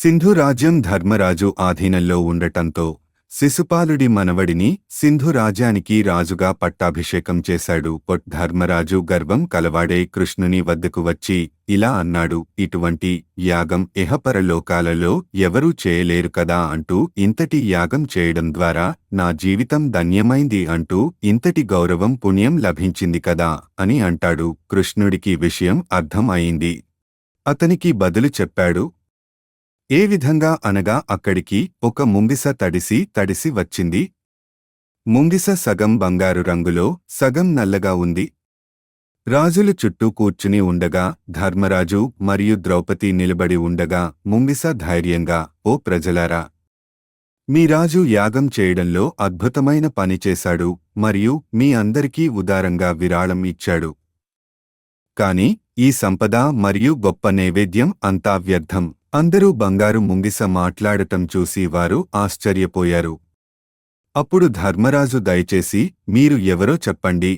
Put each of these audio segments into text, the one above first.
సింధు రాజ్యం ధర్మరాజు ఆధీనంలో ఉండటంతో శిశుపాలుడి మనవడిని సింధు రాజ్యానికి రాజుగా పట్టాభిషేకం చేశాడు. పొట్ ధర్మరాజు గర్వం కలవాడే కృష్ణుని వద్దకు వచ్చి ఇలా అన్నాడు ఇటువంటి యాగం ఇహపరలోకాలలో ఎవరూ చేయలేరు కదా అంటూ ఇంతటి యాగం చేయడం ద్వారా నా జీవితం ధన్యమైంది అంటూ ఇంతటి గౌరవం పుణ్యం లభించింది కదా అని అంటాడు. కృష్ణుడికి విషయం అర్థం అయింది. అతనికి బదులు చెప్పాడు ఏ విధంగా అనగా అక్కడికి ఒక ముంగిస తడిసి తడిసి వచ్చింది? ముంగిస సగం బంగారు రంగులో సగం నల్లగా ఉంది. రాజులు చుట్టూ కూర్చుని ఉండగా ధర్మరాజు మరియు ద్రౌపది నిలబడి ఉండగా ముంగిస ధైర్యంగా ఓ ప్రజలారా! మీ రాజు యాగం చేయడంలో అద్భుతమైన పని చేశాడు మరియు మీ అందరికీ ఉదారంగా విరాళం ఇచ్చాడు. కాని ఈ సంపద మరియు గొప్ప నైవేద్యం అంతా వ్యర్థం. అందరూ బంగారు ముంగిస మాట్లాడటం చూసి వారు ఆశ్చర్యపోయారు. అప్పుడు ధర్మరాజు దయచేసి మీరు ఎవరో చెప్పండి.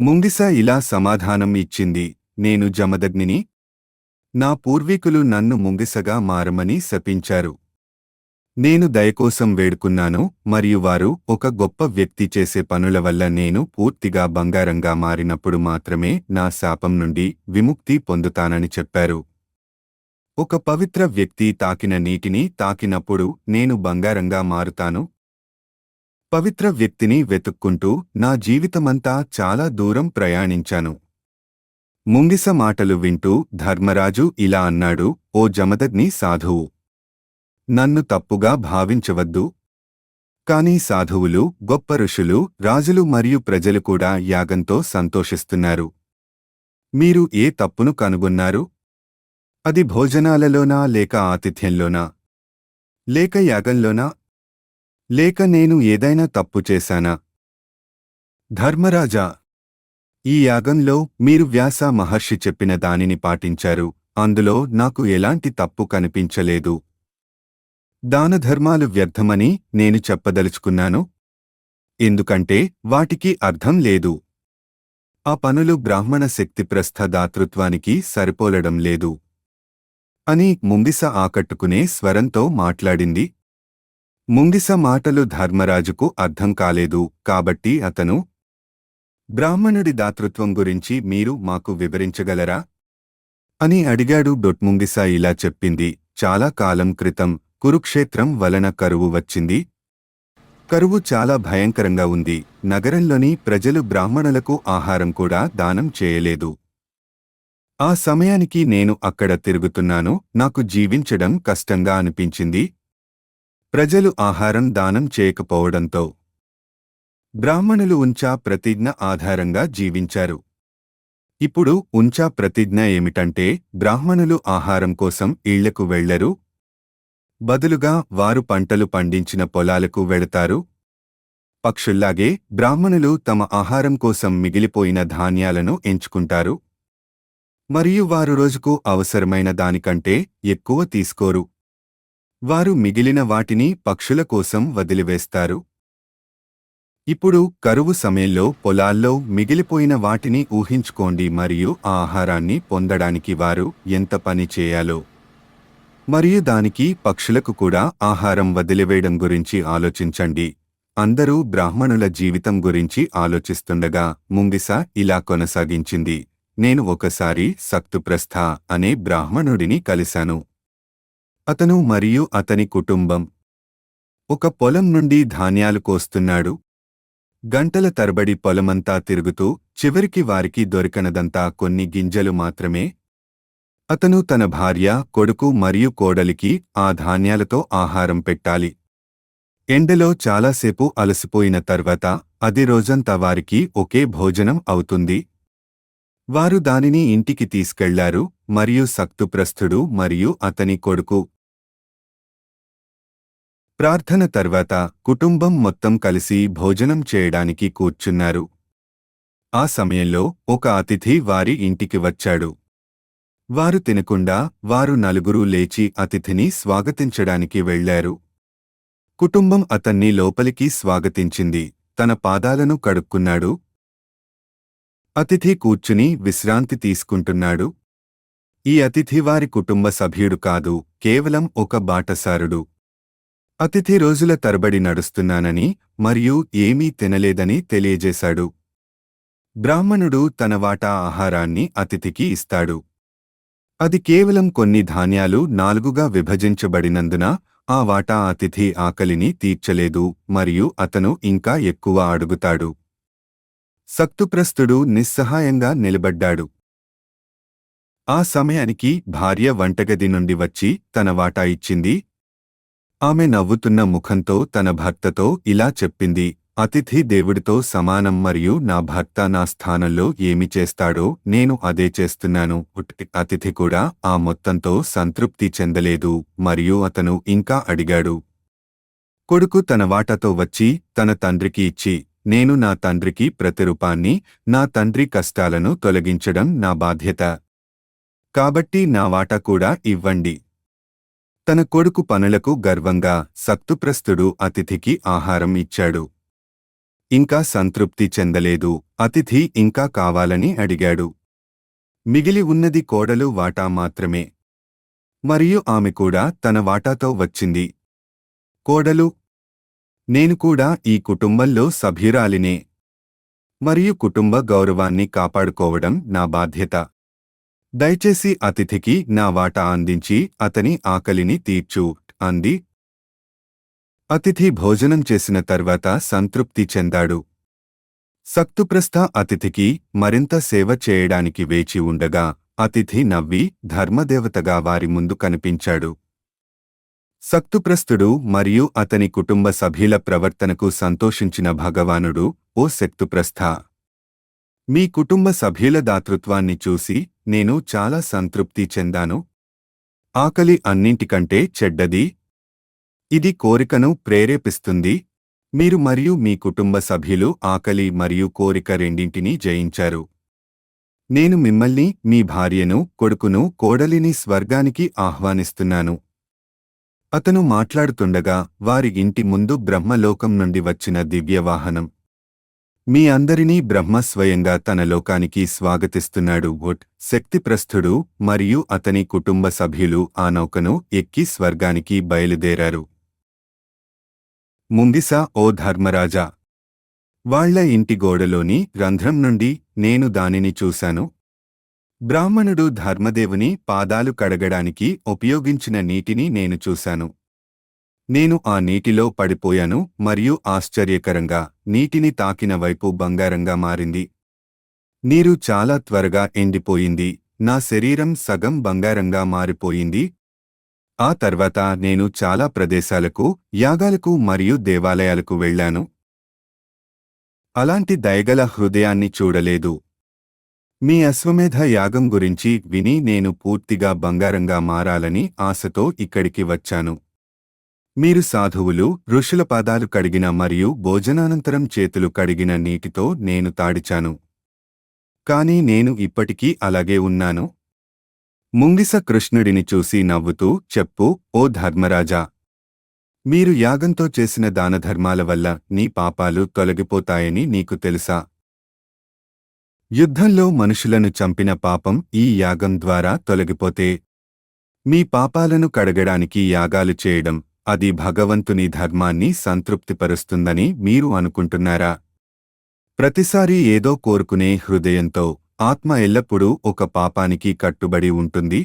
ముంగిస ఇలా సమాధానం ఇచ్చింది నేను జమదగ్నిని నా పూర్వీకులు నన్ను ముంగిసగా మారమని శపించారు. నేను దయకోసం వేడుకున్నాను మరియు వారు ఒక గొప్ప వ్యక్తి చేసే పనుల వల్ల నేను పూర్తిగా బంగారంగా మారినప్పుడు మాత్రమే నా శాపం నుండి విముక్తి పొందుతానని చెప్పారు. ఒక పవిత్ర వ్యక్తి తాకిన నీటిని తాకినప్పుడు నేను బంగారంగా మారుతాను? పవిత్ర వ్యక్తిని వెతుక్కుంటూ నా జీవితమంతా చాలా దూరం ప్రయాణించాను. ముంగిస మాటలు వింటూ ధర్మరాజు ఇలా అన్నాడు ఓ జమదగ్ని సాధువు! నన్ను తప్పుగా భావించవద్దు. కాని సాధువులు గొప్ప ఋషులు రాజులు మరియు ప్రజలు కూడా యాగంతో సంతోషిస్తున్నారు. మీరు ఏ తప్పును కనుగొన్నారు? అది భోజనాలలోనా లేక ఆతిథ్యంలోనా? లేక యాగంలోనా? లేక నేను ఏదైనా తప్పు చేశానా? ధర్మరాజా! ఈ యాగంలో మీరు వ్యాస మహర్షి చెప్పిన దానిని పాటించారు. అందులో నాకు ఎలాంటి తప్పు కనిపించలేదు. దానధర్మాలు వ్యర్థమని నేను చెప్పదలుచుకున్నాను. ఎందుకంటే వాటికి అర్థం లేదు. ఆ పనులు బ్రాహ్మణ శక్తిప్రస్థ దాతృత్వానికి సరిపోలడం లేదు. అని ముంగిస ఆకట్టుకునే స్వరంతో మాట్లాడింది. ముంగిస మాటలు ధర్మరాజుకు అర్థం కాలేదు కాబట్టి అతను బ్రాహ్మణుడి దాతృత్వం గురించి మీరు మాకు వివరించగలరా? అని అడిగాడు డొట్ముంగిస ఇలా చెప్పింది. చాలా కాలం క్రితం కురుక్షేత్రం వలన కరువు వచ్చింది. కరువు చాలా భయంకరంగా ఉంది. నగరంలోని ప్రజలు బ్రాహ్మణులకు ఆహారం కూడా దానం చేయలేదు. ఆ సమయానికి నేను అక్కడ తిరుగుతున్నాను నాకు జీవించడం కష్టంగా అనిపించింది. ప్రజలు ఆహారం దానం చేయకపోవడంతో బ్రాహ్మణులు ఉంచా ప్రతిజ్ఞ ఆధారంగా జీవించారు. ఇప్పుడు ఉంచా ప్రతిజ్ఞ ఏమిటంటే బ్రాహ్మణులు ఆహారం కోసం ఇళ్ళకు వెళ్ళరు బదులుగా వారు పంటలు పండించిన పొలాలకు వెళతారు. పక్షుల్లాగే బ్రాహ్మణులు తమ ఆహారం కోసం మిగిలిపోయిన ధాన్యాలను ఎంచుకుంటారు. మరియు వారు రోజుకు అవసరమైన దానికంటే ఎక్కువ తీసుకోరు. వారు మిగిలిన వాటిని పక్షుల కోసం వదిలివేస్తారు. ఇప్పుడు కరువు సమయంలో పొలాల్లో మిగిలిపోయిన వాటిని ఊహించుకోండి మరియు ఆ ఆహారాన్ని పొందడానికి వారు ఎంత పని చేయాలో. మరియు దానికి పక్షులకు కూడా ఆహారం వదిలివేయడం గురించి ఆలోచించండి. అందరూ బ్రాహ్మణుల జీవితం గురించి ఆలోచిస్తుండగా ముంగిస ఇలా కొనసాగించింది. నేను ఒకసారి సక్తుప్రస్థ అనే బ్రాహ్మణుడిని కలిశాను. అతను మరియు అతని కుటుంబం ఒక పొలం నుండి ధాన్యాలు కోస్తున్నాడు. గంటల తరబడి పొలమంతా తిరుగుతూ చివరికి వారికి దొరికనదంతా కొన్ని గింజలు మాత్రమే. అతను తన భార్య కొడుకు మరియు కోడలికి ఆ ధాన్యాలతో ఆహారం పెట్టాలి. ఎండలో చాలాసేపు అలసిపోయిన తర్వాత అది రోజంతా వారికి ఒకే భోజనం అవుతుంది. వారు దానిని ఇంటికి తీసుకెళ్ళారు మరియు సక్తుప్రస్థుడు మరియు అతని కొడుకు. ప్రార్థన తర్వాత కుటుంబం మొత్తం కలిసి భోజనం చేయడానికి కూర్చున్నారు. ఆ సమయంలో ఒక అతిథి వారి ఇంటికి వచ్చాడు. వారు తినకుండా వారు నలుగురు లేచి అతిథిని స్వాగతించడానికి వెళ్ళారు కుటుంబం అతన్ని లోపలికి స్వాగతించింది. తన పాదాలను కడుక్కున్నాడు అతిథి కూర్చుని విశ్రాంతి తీసుకుంటున్నాడు. ఈ అతిథి వారి కుటుంబ సభ్యుడు కాదు కేవలం ఒక బాటసారుడు. అతిథి రోజుల తరబడి నడుస్తున్నానని మరియు ఏమీ తినలేదని తెలియజేశాడు. బ్రాహ్మణుడు తన వాటా ఆహారాన్ని అతిథికి ఇస్తాడు. అది కేవలం కొన్ని ధాన్యాలు నాలుగుగా విభజించబడినందున ఆ వాటా అతిథి ఆకలిని తీర్చలేదు మరియు అతను ఇంకా ఎక్కువ అడుగుతాడు. సక్తుప్రస్తుడు నిస్సహాయంగా నిలబడ్డాడు. ఆ సమయానికి భార్య వంటగది నుండి వచ్చి తన వాటా ఇచ్చింది. ఆమె నవ్వుతున్న ముఖంతో తన భర్తతో ఇలా చెప్పింది అతిథి దేవుడితో సమానం మరియు నా భర్త నా స్థానంలో ఏమి చేస్తాడో నేను అదే చేస్తున్నాను. అతిథి కూడా ఆ మొత్తంతో సంతృప్తి చెందలేదు మరియు అతను ఇంకా అడిగాడు. కొడుకు తన వాటతో వచ్చి తన తండ్రికి ఇచ్చి నేను నా తండ్రికి ప్రతిరూపాన్ని నా తండ్రి కష్టాలను తొలగించడం నా బాధ్యత. కాబట్టి నా వాటా కూడా ఇవ్వండి. తన కొడుకు పనులకు గర్వంగా సత్తుప్రస్తుడు అతిథికి ఆహారం ఇచ్చాడు. ఇంకా సంతృప్తి చెందలేదు అతిథి ఇంకా కావాలని అడిగాడు. మిగిలి ఉన్నది కోడలు వాటా మాత్రమే. మరియు ఆమె కూడా తన వాటాతో వచ్చింది. కోడలు నేను కూడా ఈ కుటుంబంలో సభ్యురాలినే. మరియు కుటుంబ గౌరవాన్ని కాపాడుకోవడం నా బాధ్యత. దయచేసి అతిథికి నా వాటా అందించి అతని ఆకలిని తీర్చు అంది. అతిథి భోజనం చేసిన తర్వాత సంతృప్తి చెందాడు. సక్తుప్రస్థ అతిథికి మరింత సేవ చేయడానికి వేచి ఉండగా అతిథి నవ్వి ధర్మదేవతగా వారి ముందు కనిపించాడు. సక్తుప్రస్తుడు మరియు అతని కుటుంబ సభ్యుల ప్రవర్తనకు సంతోషించిన భగవానుడు ఓ శక్తుప్రస్థ మీ కుటుంబ సభ్యుల దాతృత్వాన్ని చూసి నేను చాలా సంతృప్తి చెందాను. ఆకలి అన్నింటికంటే చెడ్డది. ఇది కోరికను ప్రేరేపిస్తుంది. మీరు మరియు మీ కుటుంబ సభ్యులు ఆకలి మరియు కోరిక రెండింటినీ జయించారు. నేను మిమ్మల్ని మీ భార్యను కొడుకును కోడలిని స్వర్గానికి ఆహ్వానిస్తున్నాను. అతను మాట్లాడుతుండగా వారి ఇంటి ముందు బ్రహ్మలోకం నుండి వచ్చిన దివ్యవాహనం. మీ అందరినీ బ్రహ్మ స్వయంగా తన లోకానికి స్వాగతిస్తున్నాడు గుట్ శక్తిప్రస్థుడు మరియు అతని కుటుంబ సభ్యులు ఆ నౌకను ఎక్కి స్వర్గానికి బయలుదేరారు. ముందిసా ఓ ధర్మరాజా! వాళ్ళ ఇంటి గోడలోని రంధ్రం నుండి నేను దానిని చూశాను బ్రాహ్మణుడు ధర్మదేవుని పాదాలు కడగడానికి ఉపయోగించిన నీటిని నేను చూశాను. నేను ఆ నీటిలో పడిపోయాను మరియు ఆశ్చర్యకరంగా నీటిని తాకిన వైపు బంగారంగా మారింది. నీరు చాలా త్వరగా ఎండిపోయింది. నా శరీరం సగం బంగారంగా మారిపోయింది. ఆ తర్వాత నేను చాలా ప్రదేశాలకు యాగాలకు మరియు దేవాలయాలకు వెళ్ళాను. అలాంటి దయగల హృదయాన్ని చూడలేదు. మీ అశ్వమేధ యాగం గురించి విని నేను పూర్తిగా బంగారంగా మారాలని ఆశతో ఇక్కడికి వచ్చాను. మీరు సాధువులు ఋషుల పాదాలు కడిగిన మరియు భోజనానంతరం చేతులు కడిగిన నీటితో నేను తాడిచాను. కాని నేను ఇప్పటికీ అలాగే ఉన్నాను. ముంగిస కృష్ణుడిని చూసి నవ్వుతూ చెప్పు ఓ ధర్మరాజా! మీరు యాగంతో చేసిన దానధర్మాల వల్ల నీ పాపాలు తొలగిపోతాయని నీకు తెలుసా? యుద్ధంలో మనుషులను చంపిన పాపం ఈ యాగం ద్వారా తొలగిపోతే మీ పాపాలను కడగడానికి యాగాలు చేయడం అది భగవంతుని ధర్మాన్ని సంతృప్తిపరుస్తుందని మీరు అనుకుంటున్నారా? ప్రతిసారి ఏదో కోరుకునే హృదయంతో ఆత్మ ఎల్లప్పుడూ ఒక పాపానికి కట్టుబడి ఉంటుంది.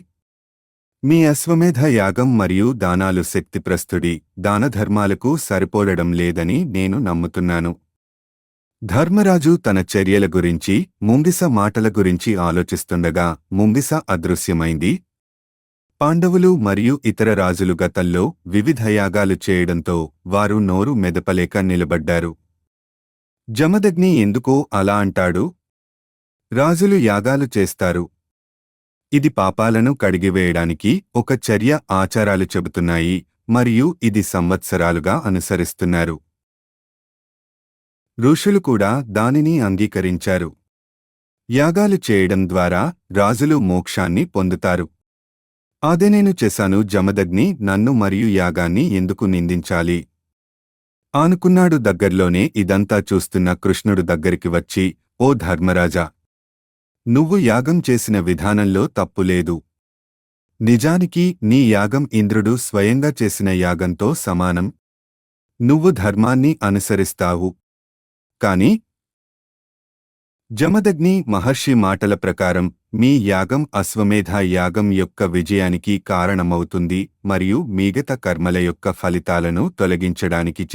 మీ అశ్వమేధ యాగం మరియు దానాలు శక్తిప్రస్తుడి దానధర్మాలకు సరిపోలడం లేదని నేను నమ్ముతున్నాను. ధర్మరాజు తన చర్యల గురించి ముంగిస మాటల గురించి ఆలోచిస్తుండగా ముంగిస అదృశ్యమైంది. పాండవులు మరియు ఇతర రాజులు గతంలో వివిధ యాగాలు చేయడంతో వారు నోరు మెదపలేక నిలబడ్డారు. జమదగ్ని ఎందుకో అలా అంటాడు? రాజులు యాగాలు చేస్తారు. ఇది పాపాలను కడిగివేయడానికి ఒక చర్య ఆచారాలు చెబుతున్నాయి మరియు ఇది సంవత్సరాలుగా అనుసరిస్తున్నారు. ఋషులు కూడా దానిని అంగీకరించారు. యాగాలు చేయడం ద్వారా రాజులు మోక్షాన్ని పొందుతారు. అదే నేను చేశాను జమదగ్ని నన్ను మరియు యాగాన్ని ఎందుకు నిందించాలి? ఆనుకున్నాడు దగ్గర్లోనే ఇదంతా చూస్తున్న కృష్ణుడు దగ్గరికి వచ్చి ఓ ధర్మరాజా! నువ్వు యాగం చేసిన విధానంలో తప్పులేదు నిజానికి నీ యాగం ఇంద్రుడు స్వయంగా చేసిన యాగంతో సమానం. నువ్వు ధర్మాన్ని అనుసరిస్తావు. కాని జమదగ్ని మహర్షి మాటల ప్రకారం మీ యాగం అశ్వమేధ యాగం యొక్క విజయానికి కారణమవుతుంది మరియు మిగతా కర్మల యొక్క ఫలితాలను తొలగించడానికి